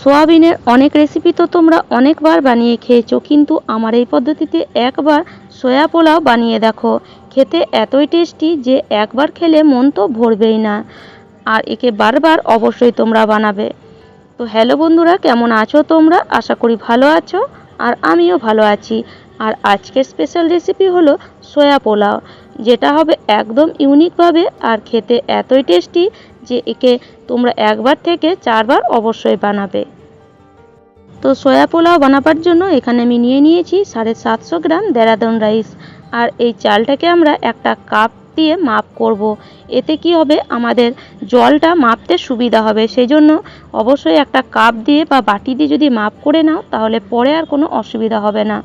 সোয়াবিনের অনেক রেসিপি তো তোমরা অনেকবার বানিয়ে খেয়েছো, কিন্তু আমার এই পদ্ধতিতে একবার সয়া পোলাও বানিয়ে দেখো। খেতে এতই টেস্টি যে একবার খেলে মন তো ভরবেই না। আর একে বারবার অবশ্যই তোমরা বানাবে। তো হ্যালো বন্ধুরা, কেমন আছো তোমরা? আশা করি ভালো আছো, আর আমিও ভালো আছি। আর আজকের স্পেশাল রেসিপি হলো সয়া পোলাও, যেটা হবে একদম ইউনিকভাবে আর খেতে এতই টেস্টি যে একে তোমরা একবার থেকে চারবার অবশ্যই বানাবে। তো সয়া পোলাও বানাবার জন্য এখানে আমি নিয়ে নিয়েছি সাড়ে সাতশো গ্রাম দেরাদুন রাইস আর এই চালটাকে আমরা একটা কাপ দিয়ে মাপ করব। এতে কি হবে? আমাদের জলটা মাপতে সুবিধা হবে। সেই জন্য অবশ্যই একটা কাপ দিয়ে বা বাটি দিয়ে যদি মাপ করে নাও, তাহলে পরে আর কোনো অসুবিধা হবে না।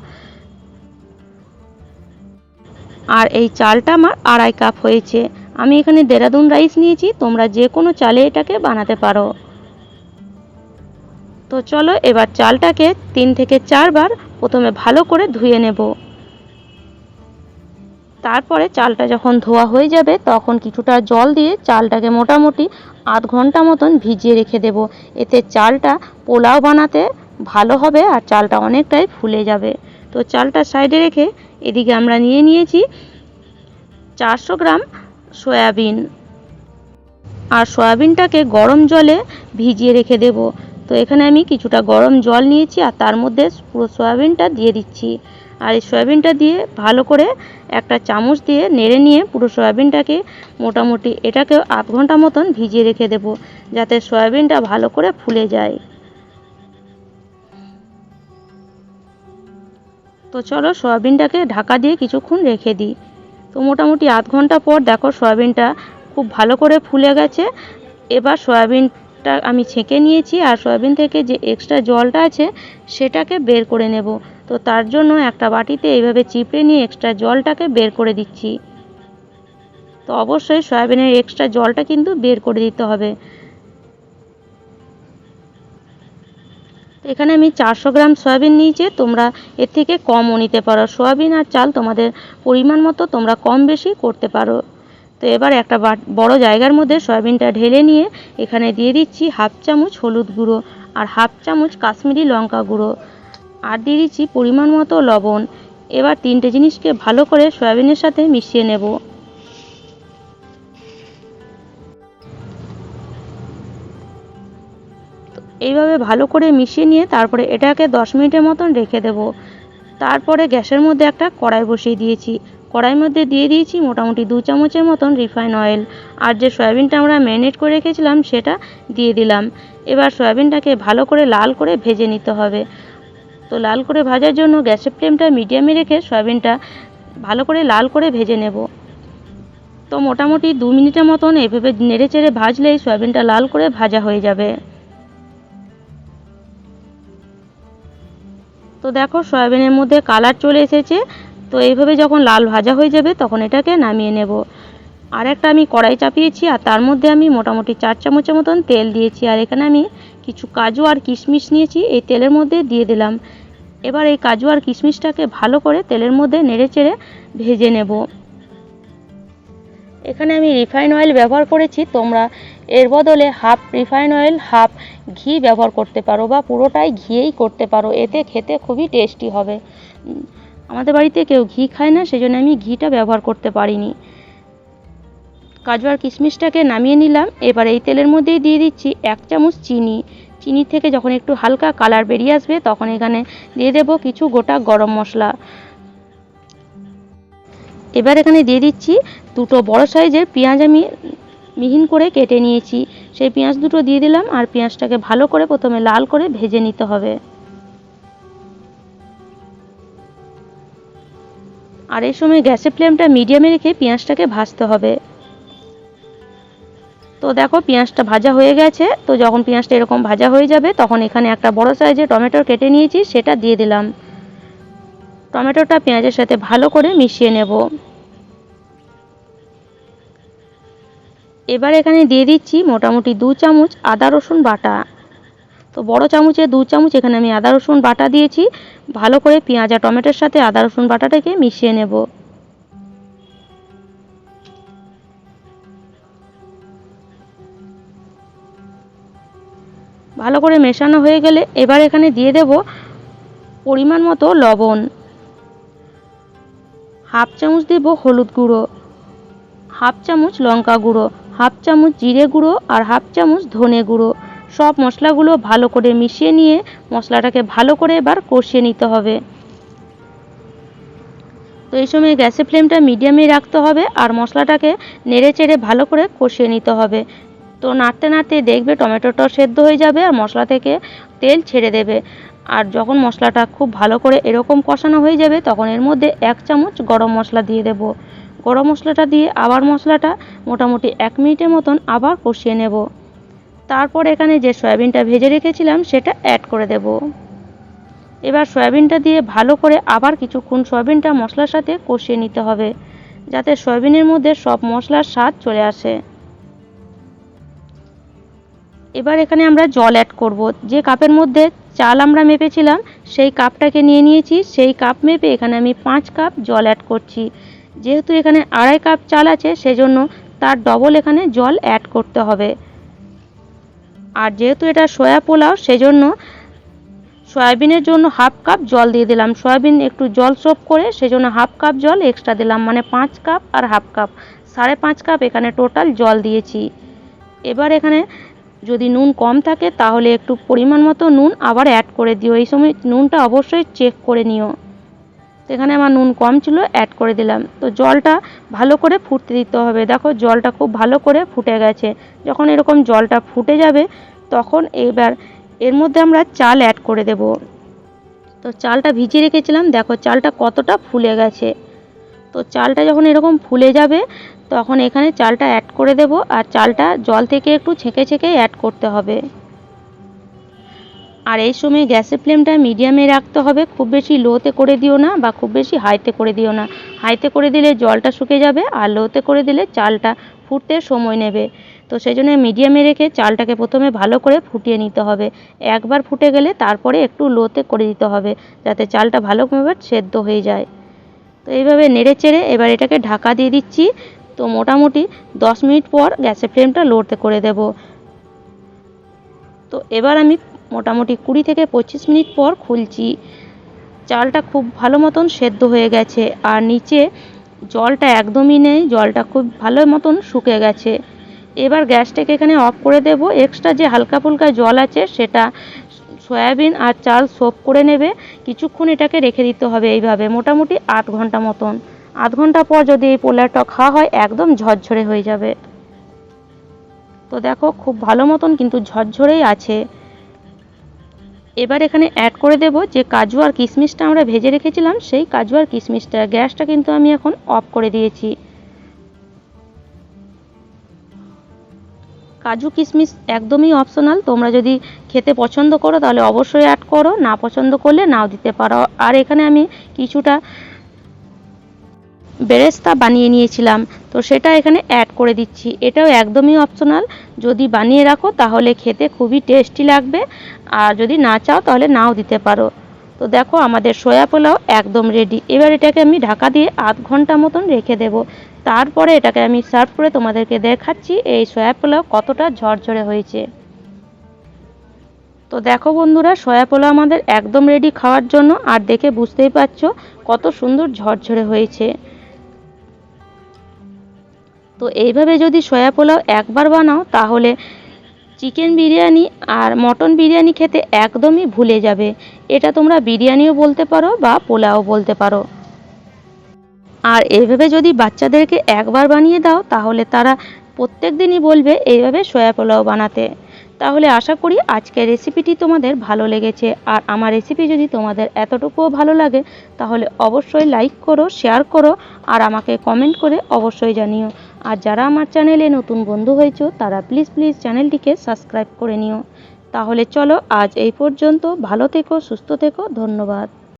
আর এই চালটা আমার আড়াই কাপ হয়েছে। আমি এখানে দেরাদুন রাইস নিয়েছি, তোমরা যে কোনো চালে এটাকে বানাতে পারো। তো চলো এবার চালটাকে তিন থেকে চারবার প্রথমে ভালো করে ধুয়ে নেব। তারপরে চালটা যখন ধোয়া হয়ে যাবে, তখন কিছুটা জল দিয়ে চালটাকে মোটামুটি আধ ঘণ্টা মতন ভিজিয়ে রেখে দেব। এতে চালটা পোলাও বানাতে ভালো হবে আর চালটা অনেকটাই ফুলে যাবে। তো চালটা সাইডে রেখে এদিকে আমরা নিয়ে নিয়েছি চারশো গ্রাম সয়াবিন। আর সয়াবিনটাকে গরম জলে ভিজিয়ে রেখে দেব। তো এখানে আমি কিছুটা গরম জল নিয়েছি আর তার মধ্যে পুরো সয়াবিনটা দিয়ে দিচ্ছি। আর এই সয়াবিনটা দিয়ে ভালো করে একটা চামচ দিয়ে নেড়ে নিয়ে পুরো সয়াবিনটাকে মোটামুটি এটাকে আধ ঘণ্টা মতন ভিজিয়ে রেখে দেব, যাতে সয়াবিনটা ভালো করে ফুলে যায়। তো চলো সয়াবিনটাকে ঢাকা দিয়ে কিছুক্ষণ রেখে দিই। তো মোটামুটি আধ ঘণ্টা পর দেখো সয়াবিনটা খুব ভালো করে ফুলে গেছে। এবার সয়াবিনটা আমি ছেঁকে নিয়েছি আর সয়াবিন থেকে যে এক্সট্রা জলটা আছে সেটাকে বের করে নেব। তো তার জন্য একটা বাটিতে এইভাবে চিপড়ে নিয়ে এক্সট্রা জলটাকে বের করে দিচ্ছি। তো অবশ্যই সয়াবিনের এক্সট্রা জলটা কিন্তু বের করে দিতে হবে। এখানে আমি চারশো গ্রাম সয়াবিন নিয়েছি, তোমরা এর থেকে কমও নিতে পারো। সয়াবিন আর চাল তোমাদের পরিমাণ মতো তোমরা কম বেশি করতে পারো। তো এবার একটা বড় জায়গার মধ্যে সয়াবিনটা ঢেলে নিয়ে এখানে দিয়ে দিচ্ছি হাফ চামচ হলুদ গুঁড়ো আর হাফ চামচ কাশ্মীরি লঙ্কা গুঁড়ো। আর দিয়ে দিচ্ছি পরিমাণ মতো লবণ। এবার তিনটে জিনিসকে ভালো করে সয়াবিনের সাথে মিশিয়ে নেব। এইভাবে ভালো করে মিশিয়ে নিয়ে তারপরে এটাকে দশ মিনিটের মতন রেখে দেব। তারপরে গ্যাসের মধ্যে একটা কড়াই বসিয়ে দিয়েছি। কড়াইয়ের মধ্যে দিয়ে দিয়েছি মোটামুটি দু চামচের মতন রিফাইন অয়েল। আর যে সয়াবিনটা আমরা ম্যারিনেট করে রেখেছিলাম সেটা দিয়ে দিলাম। এবার সয়াবিনটাকে ভালো করে লাল করে ভেজে নিতে হবে। তো লাল করে ভাজার জন্য গ্যাসের ফ্লেমটা মিডিয়ামে রেখে সয়াবিনটা ভালো করে লাল করে ভেজে নেব। তো মোটামুটি দু মিনিটের মতন এভাবে নেড়ে চেড়ে ভাজলেই সয়াবিনটা লাল করে ভাজা হয়ে যাবে। তো দেখো সয়াবিনের মধ্যে কালার চলে এসেছে। তো এইভাবে যখন লাল ভাজা হয়ে যাবে, তখন এটাকে নামিয়ে নেব। আর একটা আমি কড়াই চাপিয়েছি, আর তার মধ্যে আমি মোটামুটি চার চামচের মতন তেল দিয়েছি। আর এখানে আমি কিছু কাজু আর কিশমিশ নিয়েছি, এই তেলের মধ্যে দিয়ে দিলাম। এবার এই কাজু আর কিশমিশটাকে ভালো করে তেলের মধ্যে নেড়ে চেড়ে ভেজে নেব। এখানে আমি রিফাইন অয়েল ব্যবহার করেছি, তোমরা এর বদলে হাফ রিফাইন অয়েল, হাফ ঘি ব্যবহার করতে পারো বা পুরোটাই ঘিয়েই করতে পারো, এতে খেতে খুবই টেস্টি হবে। আমাদের বাড়িতে কেউ ঘি খায় না, সেজন্য আমি ঘিটা ব্যবহার করতে পারিনি। কাজু আর কিশমিশটাকে নামিয়ে নিলাম, এবার এই তেলের মধ্যেই দিয়ে দিচ্ছি এক চামচ চিনি। চিনি থেকে যখন একটু হালকা কালার বেরিয়ে আসবে, তখন এখানে দিয়ে দেব কিছু গোটা গরম মশলা। এবার এখানে দিয়ে দিচ্ছি দুটো বড় সাইজের পেঁয়াজ আমি মিহিন করে কেটে নিয়েছি। সেই পেঁয়াজ দুটো দিয়ে দিলাম আর পেঁয়াজটাকে ভালো করে প্রথমে লাল করে ভেজে নিতে হবে। আর এই সময় গ্যাসের ফ্লেমটা মিডিয়ামে রেখে পেঁয়াজটাকে ভাজতে হবে। তো দেখো পেঁয়াজটা ভাজা হয়ে গেছে। তো যখন পেঁয়াজটা এরকম ভাজা হয়ে যাবে, তখন এখানে একটা বড় সাইজের টমেটো কেটে নিয়েছি, সেটা দিয়ে দিলাম। টমেটোটা পেঁয়াজের সাথে ভালো করে মিশিয়ে নেব। এবার এখানে দিয়ে দিচ্ছি মোটামুটি দু চামচ আদা, রসুন বাটা। তো বড় চামচে দু চামচ এখানে আমি আদা, রসুন বাটা দিয়েছি। ভালো করে পেঁয়াজ আর টমেটোর সাথে আদা, রসুন বাটাটাকে মিশিয়ে নেব। ভালো করে মেশানো হয়ে গেলে এবার এখানে দিয়ে দেব পরিমাণ মতো লবণ। হাফ চামচ দেব হলুদ গুঁড়ো। হাফ চামচ লঙ্কা গুঁড়ো। হাফ চামচ জিরে গুঁড়ো আর হাফ চামচ ধনে গুঁড়ো। সব মশলাগুলো ভালো করে মিশিয়ে নিয়ে মশলাটাকে ভালো করে এবার কষিয়ে নিতে হবে। তো এই সময় গ্যাসের ফ্লেমটা মিডিয়ামে রাখতে হবে আর মশলাটাকে নেড়ে চেড়ে ভালো করে কষিয়ে নিতে হবে। তো নাড়তে নাড়তে দেখবে টমেটোটা সেদ্ধ হয়ে যাবে আর মশলা থেকে তেল ছেড়ে দেবে। আর যখন মশলাটা খুব ভালো করে এরকম কষানো হয়ে যাবে তখন এর মধ্যে এক চামচ গরম মশলা দিয়ে দেব। গরম মশলাটা দিয়ে আবার মশলাটা মোটামুটি এক মিনিটের মতন আবার কষিয়ে নেব। তারপর এখানে যে সয়াবিনটা ভেজে রেখেছিলাম সেটা অ্যাড করে দেব। এবার সয়াবিনটা দিয়ে ভালো করে আবার কিছুক্ষণ সয়াবিনটা মশলার সাথে কষিয়ে নিতে হবে, যাতে সয়াবিনের মধ্যে সব মশলার স্বাদ চলে আসে। এবার এখানে আমরা জল অ্যাড করব। যে কাপের মধ্যে চাল আমরা মেপেছিলাম, সেই কাপটাকে নিয়ে নিয়েছি, সেই কাপ মেপে এখানে আমি পাঁচ কাপ জল অ্যাড করছি। যেহেতু এখানে আড়াই কাপ চাল আছে, সেজন্য তার ডবল এখানে জল অ্যাড করতে হবে। আর যেহেতু এটা সয়া পোলাও, সেজন্য সয়াবিনের জন্য হাফ কাপ জল দিয়ে দিলাম। সয়াবিন একটু জল সোপ করে, সেজন্য হাফ কাপ জল এক্সট্রা দিলাম মানে পাঁচ কাপ আর হাফ কাপ সাড়ে পাঁচ কাপ এখানে টোটাল জল দিয়েছি। এবার এখানে যদি নুন কম থাকে, তাহলে একটু পরিমাণ মতো নুন আবার অ্যাড করে দিও। এই সময় নুনটা অবশ্যই চেক করে নিও। তো এখানে আমার নুন কম ছিল অ্যাড করে দিলাম। তো জলটা ভালো করে ফুটতে দিতে হবে। দেখো জলটা খুব ভালো করে ফুটে গেছে। যখন এরকম জলটা ফুটে যাবে, তখন এবার এর মধ্যে আমরা চাল অ্যাড করে দেব। তো চালটা ভিজিয়ে রেখেছিলাম। দেখো চালটা কতটা ফুলে গেছে। তো চালটা যখন এরকম ফুলে যাবে, তখন এখানে চালটা অ্যাড করে দেব। আর চালটা জল থেকে একটু ছেঁকে ছেঁকে অ্যাড করতে হবে। আর এই সময় গ্যাসের ফ্লেমটা মিডিয়ামে রাখতে হবে। খুব বেশি লোতে করে দিও না বা খুব বেশি হাইতে করে দিও না। হাইতে করে দিলে জলটা শুকে যাবে আর লোতে করে দিলে চালটা ফুটতে সময় নেবে। তো সেই জন্য মিডিয়ামে রেখে চালটাকে প্রথমে ভালো করে ফুটিয়ে নিতে হবে। একবার ফুটে গেলে তারপরে একটু লোতে করে দিতে হবে যাতে চালটা ভালোভাবে সেদ্ধ হয়ে যায়। তো এইভাবে নেড়ে চেড়ে এবার এটাকে ঢাকা দিয়ে দিচ্ছি। তো মোটামুটি দশ মিনিট পর গ্যাসের ফ্লেমটা লোতে করে দেব। তো এবার আমি মোটামুটি কুড়ি থেকে পঁচিশ মিনিট পর খুলছি। চালটা খুব ভালো মতন সেদ্ধ হয়ে গেছে আর নিচে জলটা একদমই নেই, জলটা খুব ভালো মতন শুকে গেছে। এবার গ্যাসটাকে এখানে অফ করে দেব। এক্সট্রা যে হালকা ফুলকা জল আছে সেটা সয়াবিন আর চাল সোপ করে নেবে। কিছুক্ষণ এটাকে রেখে দিতে হবে এইভাবে, মোটামুটি আধ ঘণ্টা মতন। আধ ঘণ্টা পর যদি এই পোলাওটা খাওয়া হয়, একদম ঝরঝরে হয়ে যাবে। তো দেখো, খুব ভালো মতন কিন্তু ঝরঝরেই আছে। এবার এখানে অ্যাড করে দেব যে কাজু আর কিশমিশটা আমরা ভেজে রেখেছিলাম, সেই কাজু আর কিশমিশটা, গ্যাসটা কিন্তু আমি এখন অফ করে দিয়েছি। কাজু কিশমিশ একদমই অপশনাল তোমরা যদি খেতে পছন্দ করো তাহলে অবশ্যই অ্যাড করো, না পছন্দ করলে নাও দিতে পারো। আর এখানে আমি কিছুটা বেরেস্তা বানিয়ে নিয়েছিলাম। তো সেটা এখানে অ্যাড করে দিচ্ছি। এটাও একদমই অপশনাল যদি বানিয়ে রাখো, তাহলে খেতে খুবই টেস্টি লাগবে। আর যদি না চাও, তাহলে নাও দিতে পারো। তো দেখো, আমাদের সয়া পোলাও একদম রেডি এবার এটাকে আমি ঢাকা দিয়ে আধ ঘণ্টা মতন রেখে দেব। তারপরে এটাকে আমি সার্ভ করে তোমাদেরকে দেখাচ্ছি, এই সয়া পোলাও কতটা ঝরঝরে হয়েছে। তো দেখো বন্ধুরা, সয়া পোলাও আমাদের একদম রেডি খাওয়ার জন্য। আর দেখে বুঝতেই পারছ কত সুন্দর ঝরঝরে হয়েছে। তো এইভাবে যদি সয়া পোলাও একবার বানাও, তাহলে চিকেন বিরিয়ানি আর মটন বিরিয়ানি খেতে একদমই ভুলে যাবে। এটা তোমরা বিরিয়ানিও বলতে পারো বা পোলাও বলতে পারো। আর এইভাবে যদি বাচ্চাদেরকে একবার বানিয়ে দাও, তাহলে তারা প্রত্যেক দিনই বলবে এইভাবে সয়া পোলাও বানাতে। তাহলে আশা করি আজকের রেসিপিটি তোমাদের ভালো লেগেছে। আর আমার রেসিপি যদি তোমাদের এতটুকুও ভালো লাগে, তাহলে অবশ্যই লাইক করো, শেয়ার করো, আর আমাকে কমেন্ট করে অবশ্যই জানিও। আর যারা আমার চ্যানেলে নতুন বন্ধু হয়েছো, তারা প্লিজ প্লিজ চ্যানেলটিকে সাবস্ক্রাইব করে নিও। তাহলে চলো আজ এই পর্যন্ত ভালো থেকো, সুস্থ থেকো, ধন্যবাদ।